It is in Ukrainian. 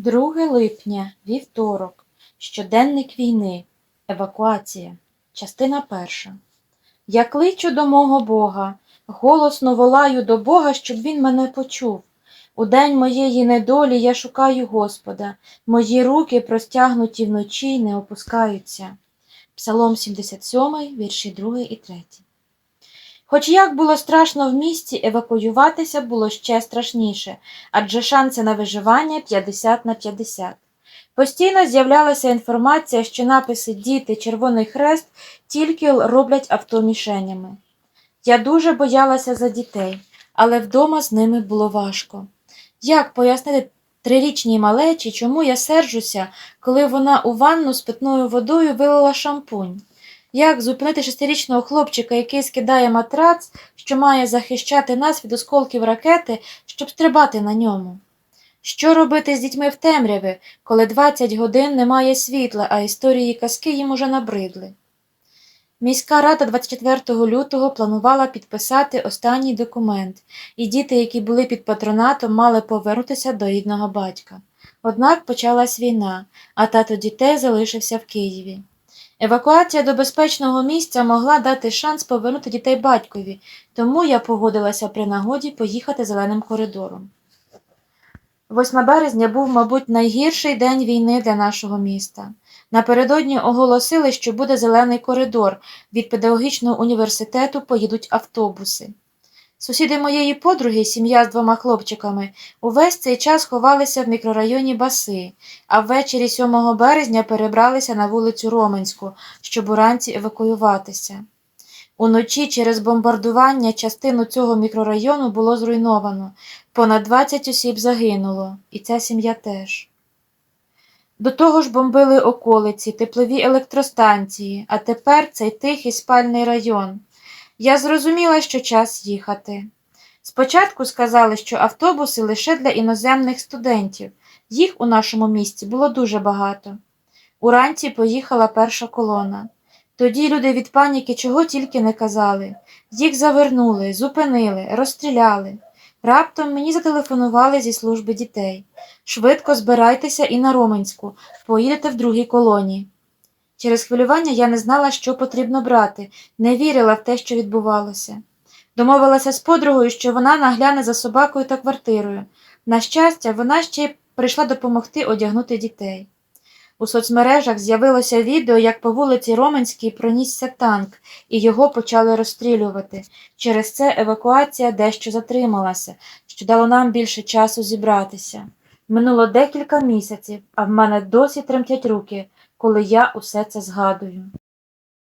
2 липня, вівторок, щоденник війни, евакуація, частина перша. Я кличу до мого Бога, голосно волаю до Бога, щоб він мене почув. У день моєї недолі я шукаю Господа, мої руки, простягнуті вночі, не опускаються. Псалом 77, вірші 2 і 3. Хоч як було страшно в місті, евакуюватися було ще страшніше, адже шанси на виживання 50 на 50. Постійно з'являлася інформація, що написи Діти, Червоний Хрест тільки роблять авто мішенями. Я дуже боялася за дітей, але вдома з ними було важко. Як пояснити трирічній малечі, чому я сержуся, коли вона у ванну з питною водою вилила шампунь? Як зупинити шестирічного хлопчика, який скидає матрац, що має захищати нас від осколків ракети, щоб стрибати на ньому? Що робити з дітьми в темряві, коли 20 годин немає світла, а історії казки їм уже набридли? Міська рада 24 лютого планувала підписати останній документ, і діти, які були під патронатом, мали повернутися до рідного батька. Однак почалась війна, а тато дітей залишився в Києві. Евакуація до безпечного місця могла дати шанс повернути дітей батькові, тому я погодилася при нагоді поїхати зеленим коридором. 8 березня був, мабуть, найгірший день війни для нашого міста. Напередодні оголосили, що буде зелений коридор. Від педагогічного університету поїдуть автобуси. Сусіди моєї подруги, сім'я з двома хлопчиками, увесь цей час ховалися в мікрорайоні Баси, а ввечері 7 березня перебралися на вулицю Роменську, щоб уранці евакуюватися. Уночі через бомбардування частину цього мікрорайону було зруйновано. Понад 20 осіб загинуло, і ця сім'я теж. До того ж бомбили околиці, теплові електростанції, а тепер цей тихий спальний район. Я зрозуміла, що час їхати. Спочатку сказали, що автобуси лише для іноземних студентів. Їх у нашому місті було дуже багато. Уранці поїхала перша колона. Тоді люди від паніки чого тільки не казали. Їх завернули, зупинили, розстріляли. Раптом мені зателефонували зі служби дітей. Швидко збирайтеся і на Роменську, поїдете в другій колонії. Через хвилювання я не знала, що потрібно брати, не вірила в те, що відбувалося. Домовилася з подругою, що вона нагляне за собакою та квартирою. На щастя, вона ще й прийшла допомогти одягнути дітей. У соцмережах з'явилося відео, як по вулиці Роменській пронісся танк, і його почали розстрілювати. Через це евакуація дещо затрималася, що дало нам більше часу зібратися. Минуло декілька місяців, а в мене досі тремтять руки, коли я усе це згадую.